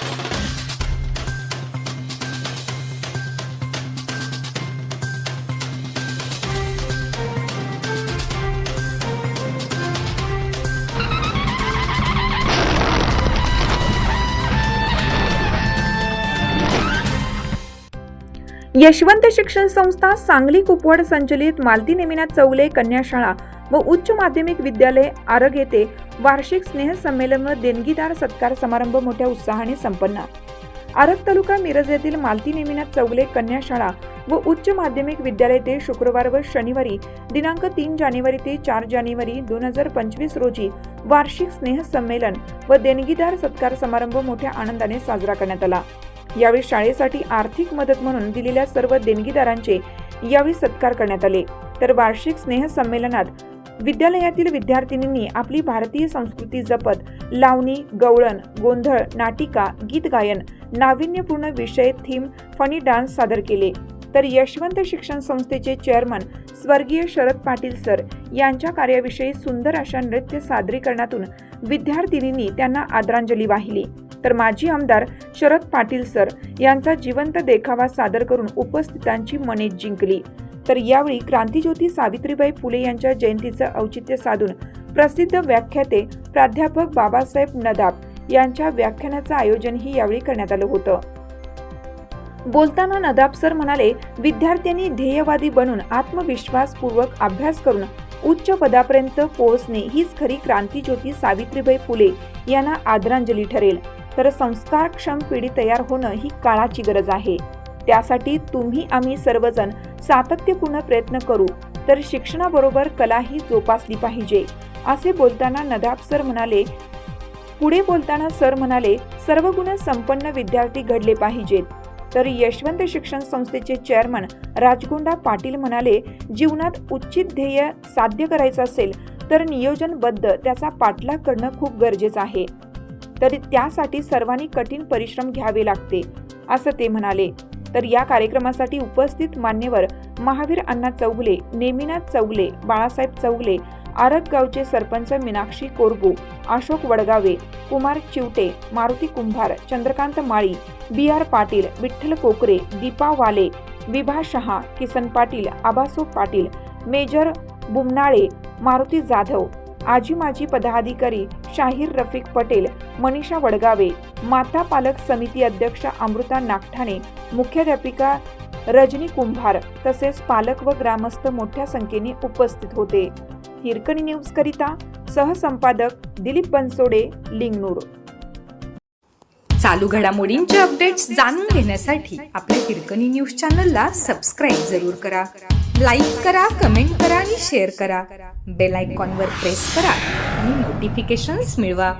Thank you. Yashwant शिक्षण संस्था सांगली कुपवाड संचलित मालती नेमिनाथ चौले कन्या शाळा व उच्च माध्यमिक विद्यालय आरग येथे वार्षिक स्नेह संमेलन व देणगीदार सत्कार समारंभ मोठ्या उत्साहाने संपन्न. आरग तालुका मिरज येथील मालती नेमिनाथ चौगले कन्या शाळा व उच्च माध्यमिक विद्यालय ते शुक्रवार व शनिवारी दिनांक तीन जानेवारी ते चार जानेवारी दोन हजार पंचवीस रोजी वार्षिक स्नेह संमेलन व देणगीदार सत्कार समारंभ मोठ्या आनंदाने साजरा करण्यात आला. यावेळी शाळेसाठी आर्थिक मदत म्हणून दिलेल्या सर्व देणगीदारांचे यावेळी सत्कार करण्यात आले. तर वार्षिक स्नेह संमेलनात विद्यालयातील विद्यार्थिनींनी आपली भारतीय संस्कृती जपत लावणी गवळण गोंधळ नाटिका गीत गायन नाविन्यपूर्ण विषय थीम फनी डान्स सादर केले. तर यशवंत शिक्षण संस्थेचे चेअरमन स्वर्गीय शरद पाटील सर यांच्या कार्याविषयी सुंदर अशा नृत्य सादरीकरणातून विद्यार्थिनींनी त्यांना आदरांजली वाहिली. तर माजी आमदार शरद पाटील सर यांचा जिवंत देखावा सादर करून उपस्थितांची मने जिंकली. तर यावेळी क्रांतीज्योती सावित्रीबाई फुले यांच्या जयंतीचं औचित्य साधून प्रसिद्ध व्याख्याते प्राध्यापक बाबासाहेब नदाब यांच्या व्याख्यानाचं आयोजनही यावेळी करण्यात आलं होतं. बोलताना नदाब सर म्हणाले विद्यार्थ्यांनी ध्येयवादी बनून आत्मविश्वासपूर्वक अभ्यास करून उच्च पदापर्यंत पोहोचणे हीच खरी क्रांतीज्योती सावित्रीबाई फुले यांना आदरांजली ठरेल. तर संस्कारक्षम पिढी तयार होणं ही काळाची गरज आहे. त्यासाठी तुम्ही आम्ही सर्वजण सातत्यपूर्ण प्रयत्न करू तर शिक्षणाबरोबर कलाही जोपासली पाहिजे असे बोलताना नदाब सर म्हणाले. पुढे बोलताना सर म्हणाले सर्व गुण संपन्न विद्यार्थी घडले पाहिजेत. तर यशवंत शिक्षण संस्थेचे चेअरमन राजगोंडा पाटील म्हणाले जीवनात उच्चित ध्येय साध्य करायचं असेल तर नियोजनबद्ध त्याचा पाठलाग करणं खूप गरजेचं आहे. तरी त्यासाठी सर्वांनी कठीण परिश्रम घ्यावे लागते असं ते म्हणाले. तर या कार्यक्रमासाठी उपस्थित मान्यवर Mahavir Anna Chougale Neminath Chougale Balasaheb Chougale आरतगावचे sarpanch Meenakshi Korgo Ashok Wadgave Kumar Chivate Maruti Kumbhar Chandrakant Mali B R Patil Vitthal Kokare Deepa Wale Vibha Shah Kisan Patil Abaso Patil major Bumnale Maruti Jadhav आजी माजी पदाधिकारी शाहीर रफिक पटेल मनीषा वडगावे माता पालक समिती अध्यक्ष अमृता नागठाणे मुख्याध्यापिका रजनी कुंभार तसेच पालक व ग्रामस्थ मोठ्या संख्येने उपस्थित होते. हिरकणी न्यूज करिता सहसंपादक दिलीप बनसोडे लिंगनूर. चालू घडामोडींचे अपडेट्स जाणून घेण्यासाठी आपल्या हिरकणी न्यूज चॅनलला सबस्क्राईब जरूर करा. लाईक करा कमेंट करा आणि शेअर करा. बेल आयकॉनवर प्रेस करा आणि नोटिफिकेशन्स मिळवा.